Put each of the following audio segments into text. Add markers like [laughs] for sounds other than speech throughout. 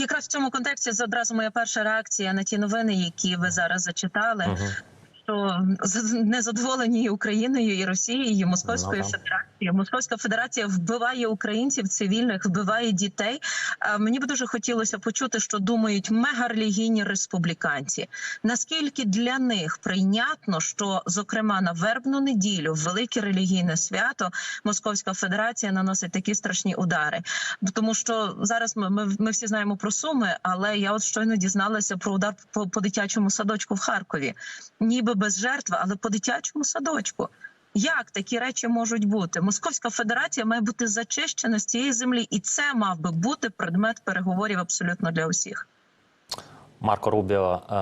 якраз в цьому контексті одразу моя перша реакція на ті новини, які ви зараз зачитали. Мгм. Що з- незадоволені і Україною і Росією, і Московською Ну, да. Федерацією. Московська Федерація вбиває українців цивільних, вбиває дітей. А мені б дуже хотілося почути, що думають мегарелігійні республіканці. Наскільки для них прийнятно, що зокрема на вербну неділю, в велике релігійне свято, Московська Федерація наносить такі страшні удари? Тому що зараз ми, ми, ми всі знаємо про суми, але я от щойно дізналася про удар по, по дитячому садочку в Харкові, ніби без жертви, але по дитячому садочку. Як такі речі можуть бути? Московська Федерація має бути зачищена з цієї землі, і це мав би бути предмет переговорів абсолютно для усіх. Марко Рубіо, е,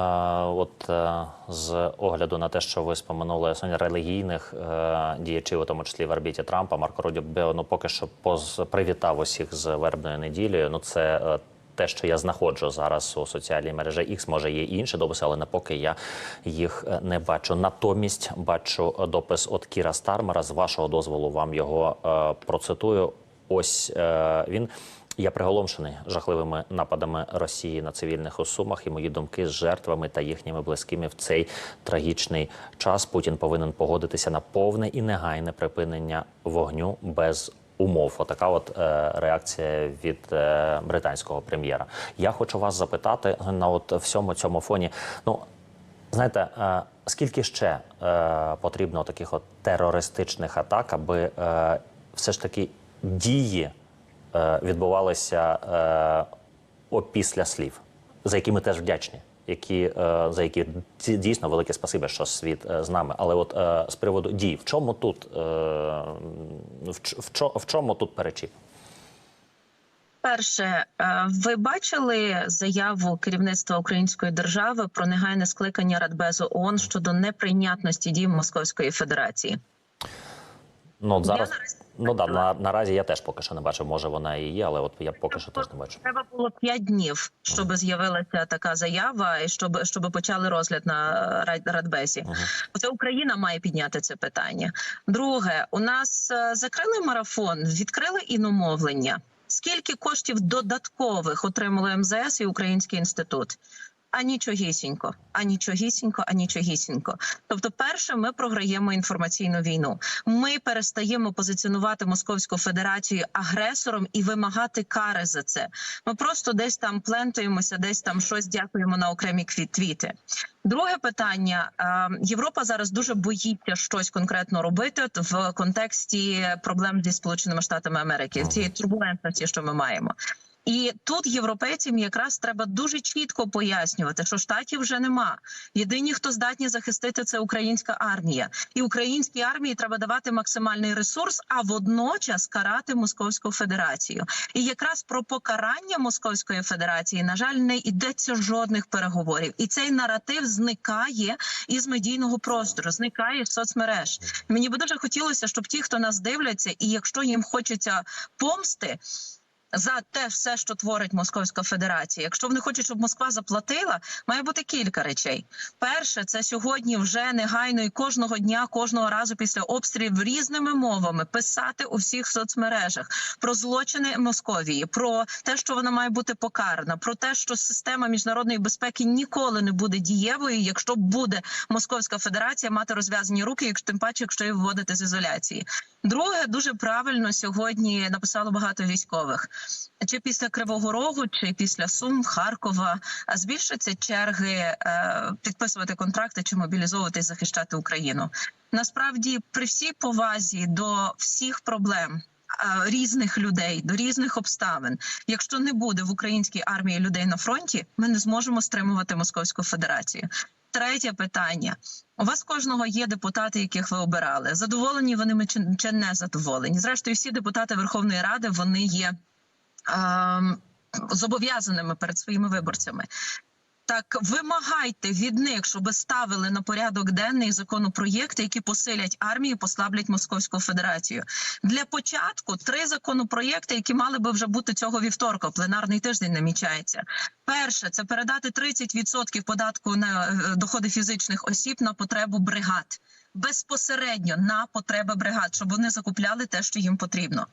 от е, з огляду на те, що ви споминули релігійних е, діячів, у тому числі в орбіті Трампа, Марко Рубіо ну поки що поз привітав усіх з вербною неділею. Ну це те, що я знаходжу зараз у соціальній мережі X, може є інші дописи, але поки я їх е, не бачу. Натомість бачу допис от Кіра Стармера. З вашого дозволу вам його е, процитую. Ось е, він. Я приголомшений жахливими нападами Росії на цивільних у Сумах і мої думки з жертвами та їхніми близькими в цей трагічний час. Путін повинен погодитися на повне і негайне припинення вогню без умов. Отака от е, реакція від е, британського прем'єра. Я хочу вас запитати на от всьому цьому фоні. Ну знаєте, е, скільки ще е, потрібно таких от терористичних атак, аби е, все ж таки дії е, відбувалися е, опісля слів, за які ми теж вдячні, які, е, за які дійсно велике спасибі, що світ е, з нами. Але от е, з приводу дій, в чому тут в, чому тут перечіп? Перше, ви бачили заяву керівництва Української держави про негайне скликання Радбезу ООН щодо неприйнятності дій Московської Федерації? Ну зараз ну да на, наразі я теж поки що не бачу. Може вона і є, але от я поки що теж не бачу. Треба було п'ять днів, щоб з'явилася така заява, і щоб щоб почали розгляд на Рад- Радбезі. Мгм. Оце Україна має підняти це питання. Друге, у нас е, закрили марафон, відкрили іномовлення. Скільки коштів додаткових отримали МЗС і Український інститут? А нічогісінько, а нічогісінько, а нічогісінько. Тобто, перше, ми програємо інформаційну війну. Ми перестаємо позиціонувати Московську Федерацію агресором і вимагати кари за це. Ми просто десь там плентуємося, десь там щось дякуємо на окремі твіти. Друге питання: Е, Європа зараз дуже боїться щось конкретно робити в контексті проблем зі Сполученими Штатами Америки, цієї турбулентності, що ми маємо. І тут європейцям якраз треба дуже чітко пояснювати, що штатів вже нема. Єдині, хто здатні захистити, це українська армія, і українській армії треба давати максимальний ресурс, а водночас карати Московську Федерацію. І якраз про покарання Московської Федерації, на жаль, не йдеться жодних переговорів, і цей наратив зникає із медійного простору, зникає з соцмереж. Мені би дуже хотілося, щоб ті, хто нас дивляться, і якщо їм хочеться помсти. За те все, що творить Московська Федерація. Якщо вони хочуть, щоб Москва заплатила, має бути кілька речей. Перше, це сьогодні вже негайно і кожного дня, кожного разу після обстрілів різними мовами писати у всіх соцмережах про злочини Московії, про те, що вона має бути покарана, про те, що система міжнародної безпеки ніколи не буде дієвою, якщо буде Московська Федерація мати розв'язані руки, якщо тим паче, якщо її виводити з ізоляції. Друге, дуже правильно сьогодні написало багато військових. Чи після Кривого Рогу, чи після Сум, Харкова збільшаться черги е, підписувати контракти чи мобілізовуватись, захищати Україну? Насправді, при всій повазі до всіх проблем. е, Різних людей до різних обставин. Якщо не буде в українській армії людей на фронті, ми не зможемо стримувати Московську Федерацію. Третє питання: у вас кожного є депутати, яких ви обирали. Задоволені вони ми чи, не задоволені? Зрештою, всі депутати Верховної Ради вони є зобов'язаними перед своїми виборцями. Так вимагайте від них, щоб ставили на порядок денний законопроєкти, які посилять армію, послаблять Московську Федерацію. Для початку три законопроєкти, які мали би вже бути цього вівторка. Пленарний тиждень намічається. Перше це передати 30% податку на е, доходи фізичних осіб на потребу бригад безпосередньо на потреби бригад, щоб вони закупляли те, що їм потрібно.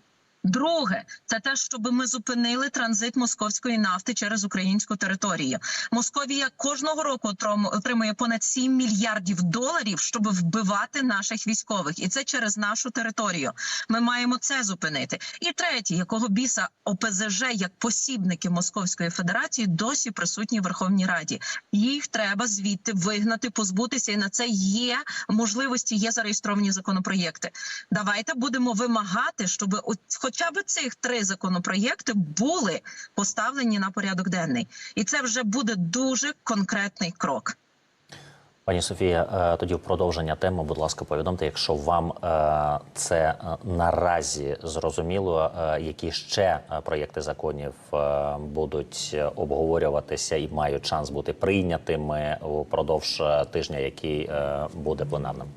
Друге, це те, щоб ми зупинили транзит московської нафти через українську територію. Московія кожного року отримує понад 7 мільярдів доларів, щоб вбивати наших військових, і це через нашу територію. Ми маємо це зупинити. І третє, якого біса ОПЗЖ як посібники Московської Федерації досі присутні в Верховній Раді. Їх треба звідти вигнати, позбутися, і на це є можливості, є зареєстровані законопроєкти. Давайте будемо вимагати, щоб хоча б цих три законопроєкти були поставлені на порядок денний, і це вже буде дуже конкретний крок. Пані Софія, е, тоді в продовження теми, будь ласка, повідомте, якщо вам е, це е, наразі зрозуміло, які ще проєкти законів будуть обговорюватися і мають шанс бути прийнятими упродовж е, тижня, який буде пленарним.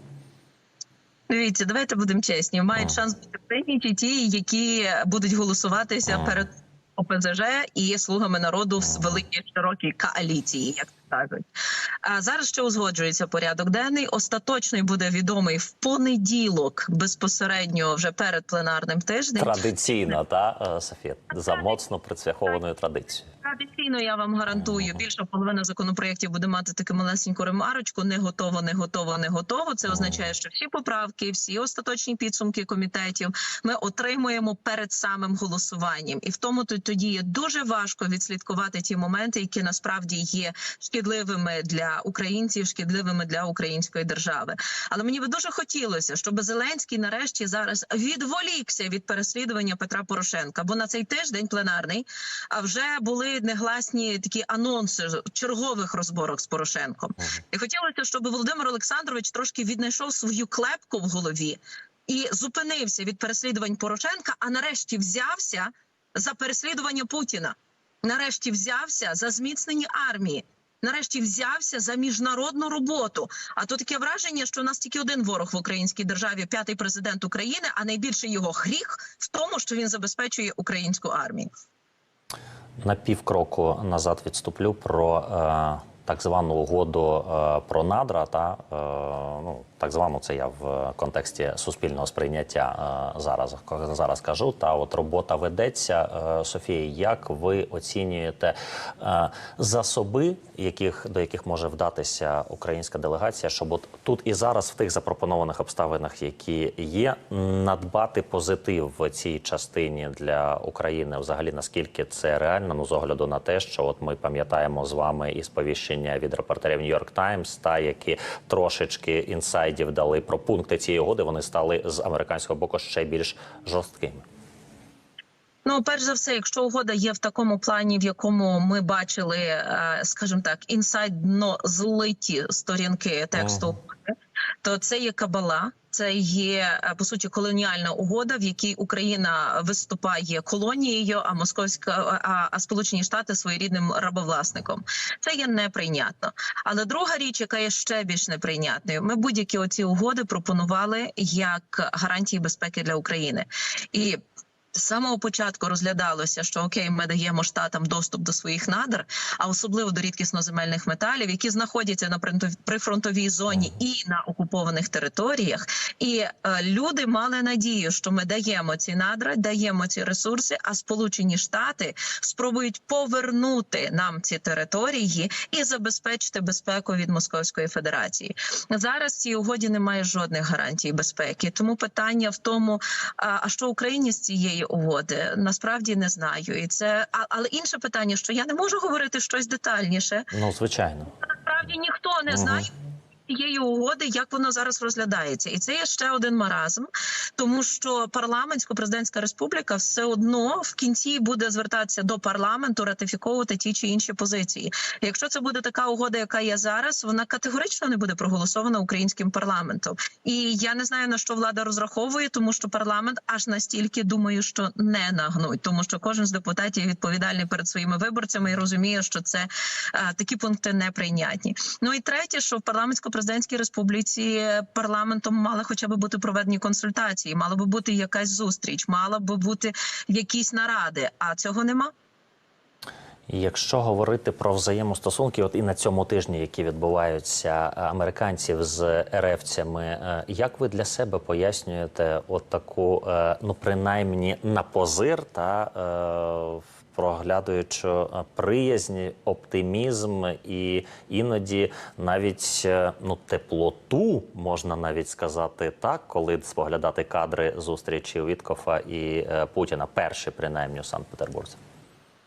Дивіться, давайте будемо чесні. Мають Ага. шанс бути прийняті ті, які будуть голосуватися Ага. перед ОПЗЖ і слугами народу в великій широкій коаліції, як це кажуть. А зараз ще узгоджується порядок денний. Остаточний буде відомий в понеділок, безпосередньо вже перед пленарним тижнем. Традиційно, та е, Софія, за моцно прицвяхованою традицією. Традиційно я вам гарантую, більша половина законопроєктів буде мати таку малесеньку ремарочку. Не готово, не готово, не готово. Це означає, що всі поправки, всі остаточні підсумки комітетів ми отримуємо перед самим голосуванням, і в тому тоді є дуже важко відслідкувати ті моменти, які насправді є шкідливими для українців, шкідливими для української держави. Але мені би дуже хотілося, щоб Зеленський нарешті зараз відволікся від переслідування Петра Порошенка, бо на цей тиждень пленарний а вже були негласні такі анонси чергових розборок з Порошенком. І хотілося, щоб Володимир Олександрович трошки віднайшов свою клепку в голові і зупинився від переслідувань Порошенка, а нарешті взявся за переслідування Путіна. Нарешті взявся за зміцнення армії. Нарешті взявся за міжнародну роботу. А то таке враження, що у нас тільки один ворог в українській державі, п'ятий президент України, а найбільший його гріх в тому, що він забезпечує українську армію. На півкроку назад відступлю про е, так звану угоду е, про надра. Та е, ну так звану це я в контексті суспільного сприйняття е, зараз зараз кажу. Та от робота ведеться. Е, Софія, як ви оцінюєте е, засоби, яких до яких може вдатися українська делегація, щоб от тут і зараз в тих запропонованих обставинах, які є, надбати позитив в цій частині для України, взагалі наскільки це реально? Ну з огляду на те, що от ми пам'ятаємо з вами і сповіщення від репортерів Нью-Йорк Таймс, та які трошечки інсайдів дали про пункти цієї угоди, вони стали з американського боку ще більш жорсткими. Ну, перш за все, якщо угода є в такому плані, в якому ми бачили, е, скажімо так, інсайдно злиті сторінки тексту, то це є кабала. Це є е, по суті колоніальна угода, в якій Україна виступає колонією, а московська а, а Сполучені Штати своєрідним рабовласником. Це є неприйнятно. Але друга річ, яка є ще більш неприйнятною, ми будь-які оці угоди пропонували як гарантії безпеки для України і. З самого початку розглядалося, що окей, ми даємо штатам доступ до своїх надр, а особливо до рідкісноземельних металів, які знаходяться на прифронтовій зоні і на окупованих територіях. І е, люди мали надію, що ми даємо ці надра, даємо ці ресурси, а Сполучені Штати спробують повернути нам ці території і забезпечити безпеку від Московської Федерації. Зараз цій угоді немає жодних гарантій безпеки. Тому питання в тому, а що Україні з цієї угоди насправді не знаю. І це а, але інше питання, що я не можу говорити щось детальніше. Ну звичайно. Насправді ніхто не угу. знає. Цієї угоди, як воно зараз розглядається, і це є ще один маразм, тому що парламентсько-президентська республіка все одно в кінці буде звертатися до парламенту, ратифіковувати ті чи інші позиції. Якщо це буде така угода, яка є зараз, вона категорично не буде проголосована українським парламентом. І я не знаю на що влада розраховує, тому що парламент аж настільки думаю, що не нагнуть, тому що кожен з депутатів відповідальний перед своїми виборцями і розуміє, що це е, такі пункти неприйнятні. Ну і третє, що в парламентсько-президентській республіці парламентом мали хоча б бути проведені консультації, мала би бути якась зустріч, мала би бути якісь наради. А цього нема. Якщо говорити про взаємостосунки, от і на цьому тижні, які відбуваються е, американців з РФцями, е, як ви для себе пояснюєте от таку, е, ну принаймні на позир та проглядаючи е, приязнь, оптимізм і іноді навіть е, ну теплоту можна навіть сказати так, коли споглядати кадри зустрічі Віткофа і е, Путіна, перші принаймні у Санкт-Петербурзі.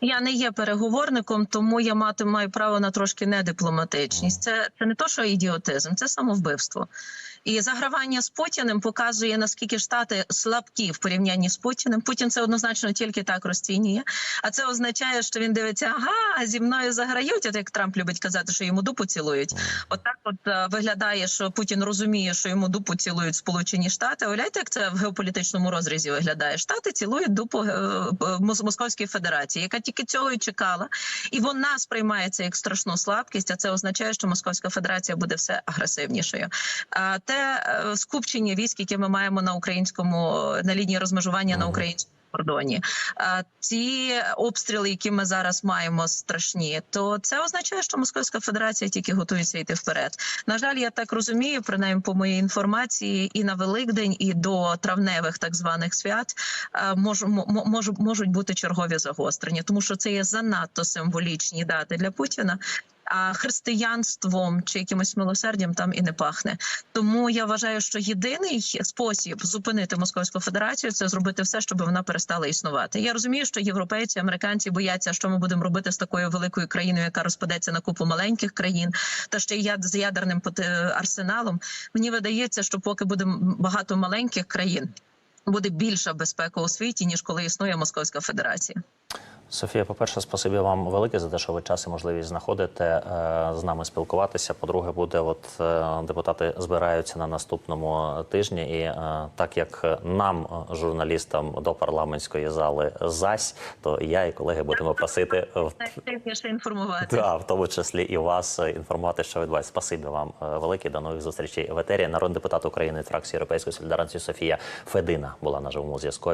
Я не є переговорником, тому я мати маю право на трошки недипломатичність. Це, це не то, що ідіотизм, це самовбивство. І загравання з Путіним показує наскільки штати слабкі в порівнянні з Путіним. Путін це однозначно тільки так розцінює. А це означає, що він дивиться, ага, зі мною заграють. От як Трамп любить казати, що йому дупу цілують. От так от е, виглядає, що Путін розуміє, що йому дупу цілують Сполучені Штати. Уявляєте, як це в геополітичному розрізі виглядає? Штати цілують дупу е, е, Мос- Московської Федерації, яка тільки цього і чекала, і вона сприймається як страшну слабкість. А це означає, що Московська Федерація буде все агресивнішою. А те е, скупчення військ, яке ми маємо на українському на лінії розмежування на українському. Кордоні А ті обстріли, які ми зараз маємо, страшні, то це означає, що Московська Федерація тільки готується йти вперед. На жаль, я так розумію, принаймні по моїй інформації, і на Великдень, і до травневих так званих свят е, мож, мож, можуть бути чергові загострення, тому що це є занадто символічні дати для Путіна. А християнством чи якимось милосердям там і не пахне. Тому я вважаю, що єдиний спосіб зупинити Московську Федерацію це зробити все, щоб вона перестала існувати. Я розумію, що європейці, американці бояться, що ми будемо робити з такою великою країною, яка розпадеться на купу маленьких країн, та ще й з ядерним поте- арсеналом. Мені видається, що поки буде багато маленьких країн. Буде більша безпека у світі ніж коли існує Московська Федерація. Софія, по-перше, спасибі вам велике за те, що ви час і можливість знаходите е, з нами спілкуватися. По-друге, буде от е, депутати збираються на наступному тижні, і е, так як нам, журналістам до парламентської зали, зась, то я і колеги будемо просити в [laughs] інформувати. Да, в тому числі і вас інформувати, що відбувається. Спасибі вам велике. До нових зустрічей в етері. Народний депутат України від фракції Європейської солідарності Софія Федина була на живому зв'язку.